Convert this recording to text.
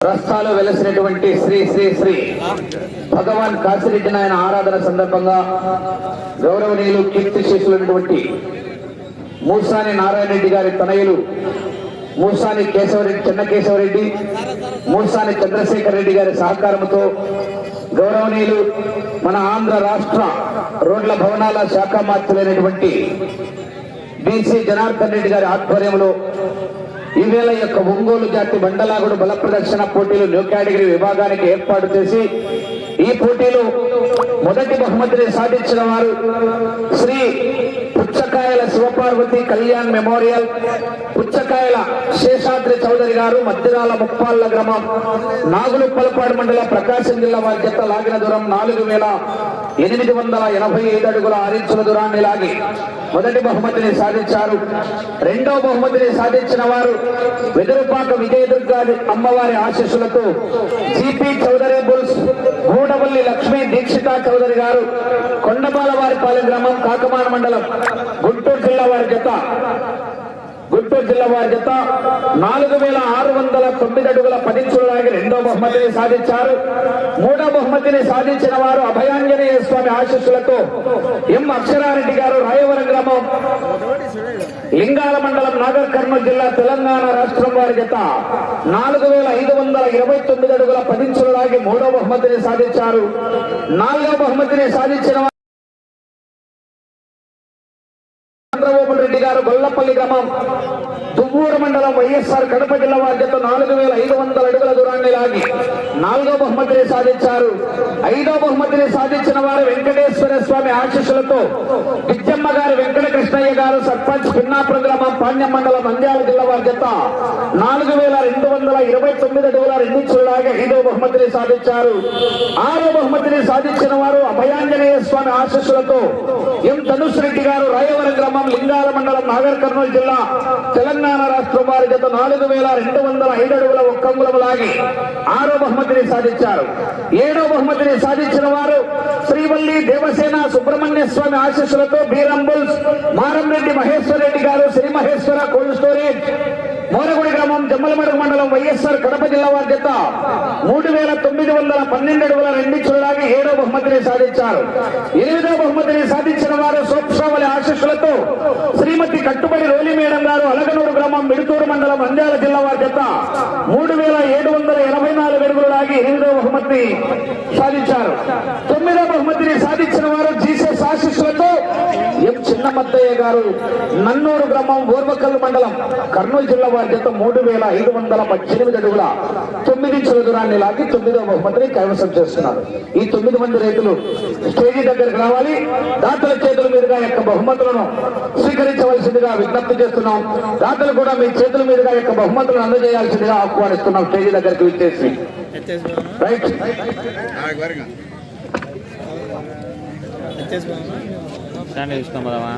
రస్తాలు వెలసినటువంటి శ్రీ శ్రీ శ్రీ భగవాన్ కాశిరెడ్డి నాయన ఆరాధన సందర్భంగా గౌరవనీయులు కీర్తి శిష్యులైనటువంటి మూసాని నారాయణ రెడ్డి గారి తనయులు మూసాని కేశవరెడ్డి చెన్నకేశవరెడ్డి మూసాని చంద్రశేఖర్ రెడ్డి గారి సహకారంతో గౌరవనీయులు మన ఆంధ్ర రాష్ట్ర రోడ్ల భవనాల శాఖ మార్చులైనటువంటి బీసీ జనార్దన్ రెడ్డి గారి ఆధ్వర్యంలో ఈవేళ యొక్క ఒంగోలు జాతి బండలాగుడు బల ప్రదర్శన పోటీలు న్యూ కేటగిరీ విభాగానికి ఏర్పాటు చేసి ఈ పోటీలో మొదటి బహుమతిని సాధించిన వారు శ్రీ పుచ్చకాయల శివపార్వతి కళ్యాణ్ మెమోరియల్ పుచ్చకాయల శేషాద్రి చౌదరి గారు మధ్యరాల ముప్పాళ్ళ గ్రామం నాగులుప్పలపాడు మండల ప్రకాశం జిల్లా వారి జత లాగిన దూరం నాలుగు వేల ఎనిమిది వందల ఎనభై ఐదు అడుగుల ఆరించుల దూరాన్ని లాగి మొదటి బహుమతిని సాధించారు. రెండో బహుమతిని సాధించిన వారు వెదురుపాక విజయదుర్గ అమ్మవారి ఆశీస్సులతో జిపి చౌదరి బుల్స్ గూడవల్లి లక్ష్మీ దీక్షిత చౌదరి గారు కొండపాలవారిపాలెం గ్రామం కాకమాన మండలం గుంటూరు జిల్లా వారి జత. గుంటూరు జిల్లా వారి జత నాలుగు వేల ఆరు వందల తొమ్మిది అడుగుల పది చూడడానికి రెండో బహుమతిని సాధించారు. మూడో బహుమతిని సాధించిన వారు అభయాంజనేయ స్వామి ఆశీస్సులతో ఎం అక్షరారెడ్డి గారు రాయవరం గ్రామం లింగాల మండలం నాగర్ కర్నూలు జిల్లా తెలంగాణ రాష్ట్రం వారి జత నాలుగు వేల ఐదు వందల ఇరవై తొమ్మిది అడుగుల పదించులలాగి మూడో బహుమతిని సాధించారు. నాలుగో బహుమతిని సాధించిన వారు గారు గొల్లపల్లి గ్రామం దువ్వూరు మండలం వైఎస్ఆర్ కడప జిల్లా బాధ్యత నాలుగు వేల ఐదు వందల అడుగుల దూరాన్ని లాగి నాలుగో బహుమతిని సాధించారు. ఐదో బహుమతిని సాధించిన వారు వెంకటేశ్వర స్వామి ఆశీస్సులతో విద్యమ్మ గారు వెంకట కృష్ణయ్య గారు సర్పంచ్ పిన్నాపురం గ్రామం పాణ్యం మండలం నంద్యాల జిల్లా బాధ్యత నాలుగు వేల రెండు వందల ఇరవై తొమ్మిది అడుగుల రెండు ఐదో బహుమతిని సాధించారు. ఆరో బహుమతిని సాధించిన వారు అభయాంజనేయ స్వామి ఆశీస్సులతో ఎం ధనుష్ రెడ్డి గారు రాయవరం గ్రామం లింగాల మండలం నాగర్ కర్నూలు జిల్లా తెలంగాణ రాష్ట్రం వారి జత నాలుగు వేల రెండు వందల ఐదు అడుగుల ఒక్కంగులం లాగి ఆరో బహుమతిని సాధించారు. ఏడో బహుమతిని సాధించిన వారు శ్రీవల్లి దేవసేన సుబ్రహ్మణ్య స్వామి ఆశీస్సులతో బీరంబుల్స్ మారంరెడ్డి మహేశ్వర్ రెడ్డి గారు శ్రీ మహేశ్వర కోల్డ్ స్టోరేజ్ మోరగుడి గ్రామం జమ్మలమడుగు మండలం వైఎస్ఆర్ కడప జిల్లా వారి చేత మూడు వేల తొమ్మిది వందల పన్నెండు అడుగుల రెండు చూడడానికి ఏడో బహుమతిని సాధించారు. ఎనిమిదో బహుమతిని సాధించిన వారు సోప్సావలి ఆశీస్సులతో శ్రీమతి కట్టుబడి రోలి మేడం గారు అలగనూరు గ్రామం మిడుతూరు మండలం అంద్యాల జిల్లా వారి చేత మూడు వేల ఏడు వందల ఎనభై నాలుగు అడుగులు లాగి ఎనిమిదో బహుమతిని సాధించారు. తొమ్మిదో బహుమతిని సాధించిన ఎం చిన్నమద్దయ్య గారు నన్నూరు గ్రామం ఓర్వకల్ మండలం కర్నూలు జిల్లా వారి జత మూడు వేల ఐదు వందల పద్దెనిమిది అడుగుల తొమ్మిది ఇంచుల దూరాన్ని లాగి తొమ్మిదో బహుమతిని కైవసం చేస్తున్నారు. ఈ తొమ్మిది మంది రైతులు స్టేజీ దగ్గరకు రావాలి. దాతల చేతుల మీదుగా యొక్క బహుమతులను స్వీకరించవలసిందిగా విజ్ఞప్తి చేస్తున్నాం. దాతలు కూడా మీ చేతుల మీదుగా యొక్క బహుమతులను అందజేయాల్సిందిగా ఆహ్వానిస్తున్నాం స్టేజీ దగ్గరికి విచ్చేసి. రైట్. స్టాండ్ తీసుకోమదామా